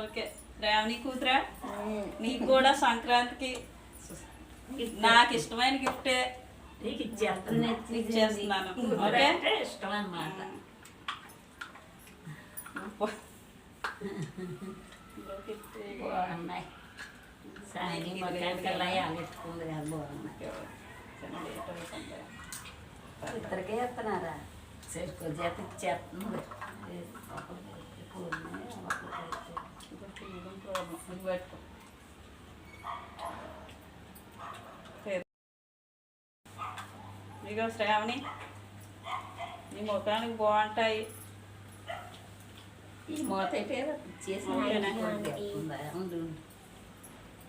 Okay. Shravani కూతురా? నీకు కూడా సంక్రాంతికి నాకు ఇష్టమైన గిఫ్టే. నీకు ఇచ్చేస్తాను. ఇచ్చేస్తున్నాను. ఓకే? ఓకే? ఇష్టం అన్నమాట బాగున్నాయి. సాగి మొక్కడికల్లా ఆలెట్టుకుంది కదా బాగున్నాయి. ఇద్దరికే ఇస్తున్నారా? సరుకు చేత ఇచ్చేస్తుంది. ఇదిగో శ్రావణి నీ ముఖానికి బాగుంటాయి. ఈ మూత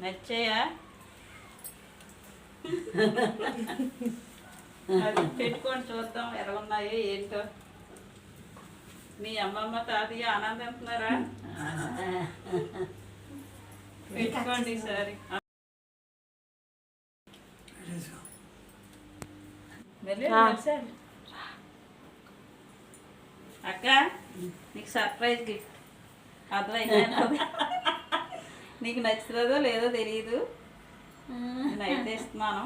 నచ్చాయా? అది పెట్టుకొని చూద్దాం ఎలా ఉన్నాయో ఏంటో. మీ అమ్మమ్మ తాతయ్య ఆనందిస్తున్నారా పెట్టుకోండి. అక్క నీకు సర్ప్రైజ్ గిఫ్ట్ అర్థమైందా నీకు నచ్చుతుందో లేదో తెలియదు నేను అయితే ఇస్తున్నాను.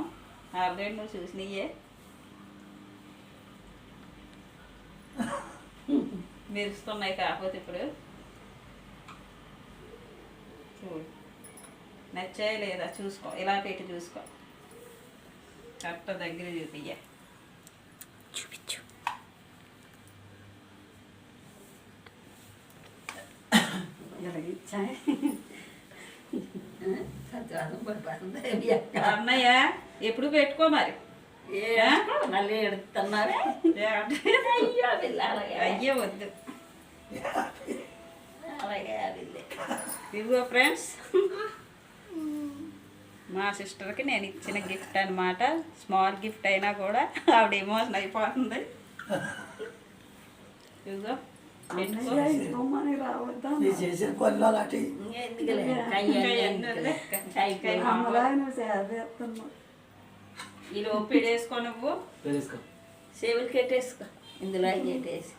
ఆల్రెడీ నువ్వు చూసినయే మెరుస్తున్నాయి కాకపోతే ఇప్పుడు. చూడు. నచ్చాయి లేదా చూసుకో. ఇలా పెట్టి చూసుకో. కరెక్ట్ దగ్గర చూపియ్య. చూపించు. అన్నయ్య ఎప్పుడు పెట్టుకో మరి. మళ్ళీ ఎడుతున్నారా అయ్యో వద్దు. అలాగే ఇదిగో ఫ్రెండ్స్ మా సిస్టర్కి నేను ఇచ్చిన గిఫ్ట్ అన్నమాట. స్మాల్ గిఫ్ట్ అయినా కూడా ఆవిడ ఎమోషన్ అయిపోతుంది. ఇదిగో ఈ లోపు పెడేసుకో నువ్వు. సేవలు కట్టేసుకో ఇందులో కట్టేసి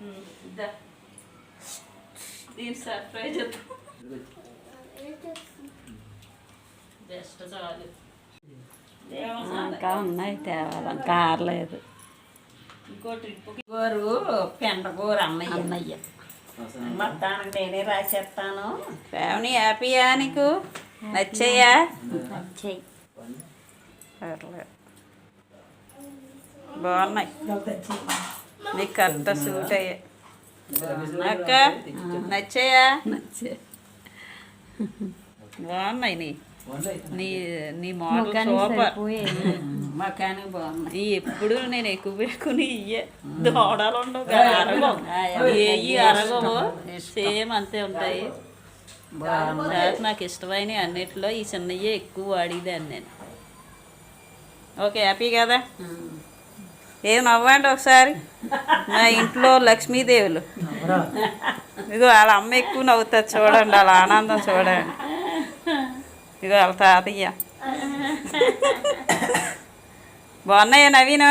ఉమ్, ఇద్దా. దీని సర్ప్రైజ్ జస్ట్ చాలు ఇంకా ఉన్నాయి తేవాలి. కారలేదు. ఇంకో ట్రిప్ గోరు పెండగోరు అన్నయ్య. అన్నయ్య. మొత్తానికి నేనే రాసేస్తాను. ఫ్యామిలీ హ్యాపీయా నీకు? నచ్చాయా? చెయ్యి పర్లేదు. బాగున్నాయి. నీకు కరెక్ట్ సూట్ అయ్యాయి. అక్క నచ్చాయా బాగున్నాయి నీ. నీ నీ మోడల్ సూపర్. మకానికి బాగున్నాయి. ఎప్పుడు నేను ఎక్కువ పెట్టుకుని ఇయ్యే. దోడలు ఉండవు కదా, అరగవు. ఏవి అరగవు. సేమ్ అంతే ఉంటాయి. నాకు ఇష్టమైన అన్నిటిలో ఈ చిన్నయ్యే ఎక్కువ వాడేదాన్ని నేను. ఓకే హ్యాపీ కదా? ఏం నవ్వండి ఒకసారి? మా ఇంట్లో లక్ష్మీదేవులు. ఇదిగో వాళ్ళ అమ్మ ఎక్కువ నవ్వుతుంది చూడండి వాళ్ళ ఆనందం చూడండి. ఇదిగో వాళ్ళ తాతయ్య. బాగున్నాయా నవీన?